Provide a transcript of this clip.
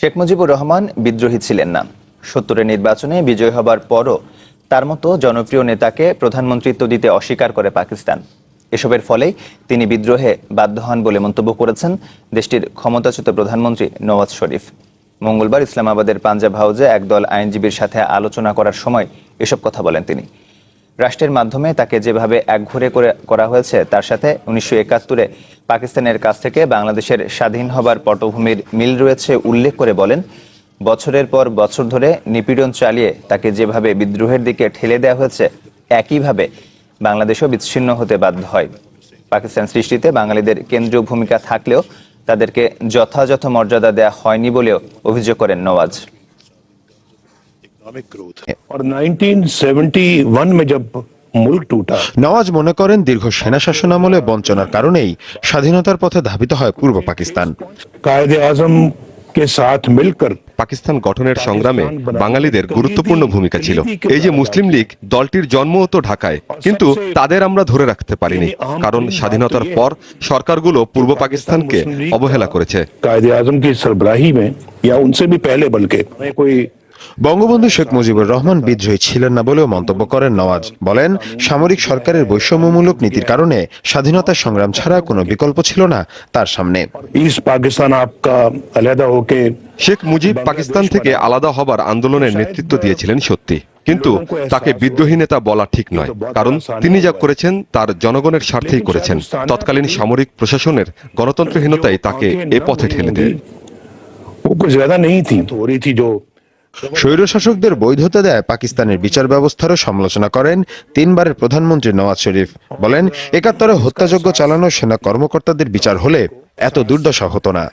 শেখ মুজিবুর রহমান বিদ্রোহী ছিলেন না। সত্তরের নির্বাচনে বিজয় হবার পরও তার মতো জনপ্রিয় নেতাকে প্রধানমন্ত্রিত্ব দিতে অস্বীকার করে পাকিস্তান। এসবের ফলেই তিনি বিদ্রোহে বাধ্য হন বলে মন্তব্য করেছেন দেশটির ক্ষমতাচ্যুত প্রধানমন্ত্রী নওয়াজ শরীফ। মঙ্গলবার ইসলামাবাদের পাঞ্জাব হাউজে একদল আইনজীবীর সাথে আলোচনা করার সময় এসব কথা বলেন তিনি। রাষ্ট্রের মাধ্যমে তাকে যেভাবে একঘরে করে, করা হয়েছে, তার সাথে উনিশশো একাত্তরে পাকিস্তানের কাছ থেকে বাংলাদেশের স্বাধীন হবার পটভূমির মিল রয়েছে উল্লেখ করে বলেন। বছরের পর বছর ধরে নিপীড়ন চালিয়ে তাকে যেভাবে বিদ্রোহের দিকে ঠেলে দেওয়া হয়েছে, একইভাবে বাংলাদেশও বিচ্ছিন্ন হতে বাধ্য হয়। পাকিস্তান সৃষ্টিতে বাঙালিদের কেন্দ্রীয় ভূমিকা থাকলেও তাদেরকে যথাযথ মর্যাদা দেওয়া হয়নি বলেও অভিযোগ করেন নওয়াজ। इकोनॉमिक ग्रोथ और 1971 में जब मुल्क टूटा নওয়াজ মনে করেন দীর্ঘ সেনা শাসন আমলে বঞ্চনার কারণেই স্বাধীনতার পথে ধাবিত হয় পূর্ব পাকিস্তান कायद आजम के साथ मिलकर পাকিস্তান গঠনের সংগ্রামে বাঙালিদের গুরুত্বপূর্ণ ভূমিকা ছিল এই যে মুসলিম লীগ দলটির জন্মও তো ঢাকায় কিন্তু তাদের আমরা ধরে রাখতে পারিনি কারণ স্বাধীনতার পর সরকারগুলো পূর্ব পাকিস্তানকে অবহেলা করেছে कायद आजम की सरबराही में या उनसे भी पहले बल्कि हमें कोई বঙ্গবন্ধু শেখ মুজিবুর রহমান বিদ্রোহী ছিলেন না বলেও মন্তব্য করেন নওয়াজ। বলেন সামরিক সরকারের বৈষম্যমূলক নীতির কারণে স্বাধীনতা সংগ্রাম ছাড়া কোনো বিকল্প ছিল না তার সামনে। শেখ মুজিব পাকিস্তান থেকে আলাদা হবার আন্দোলনের নেতৃত্ব দিয়েছিলেন সত্যি। কিন্তু তাকে বিদ্রোহী নেতা বলা ঠিক নয় কারণ তিনি যা করেছেন তার জনগণের স্বার্থেই করেছেন। তৎকালীন সামরিক প্রশাসনের গণতন্ত্রহীনতাই তাকে এ পথে ঠেলে দেয়। স্বৈরশাসকদের বৈধতা দেয় পাকিস্তানের বিচার ব্যবস্থারও সমালোচনা করেন তিনবারের প্রধানমন্ত্রী নওয়াজ শরীফ। বলেন, একাত্তরে হত্যাযজ্ঞ চালানো সেনা কর্মকর্তাদের বিচার হলে এত দুর্দশা হতো না।